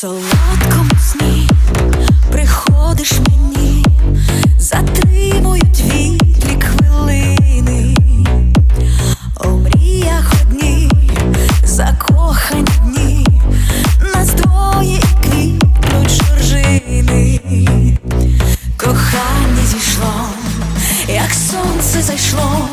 солодкому сні. Приходиш мені, затримують вітрі хвилини, у мріях одні, закохані дні, нас двоє і квітнуть жоржини, кохання зійшло, як сонце зайшло.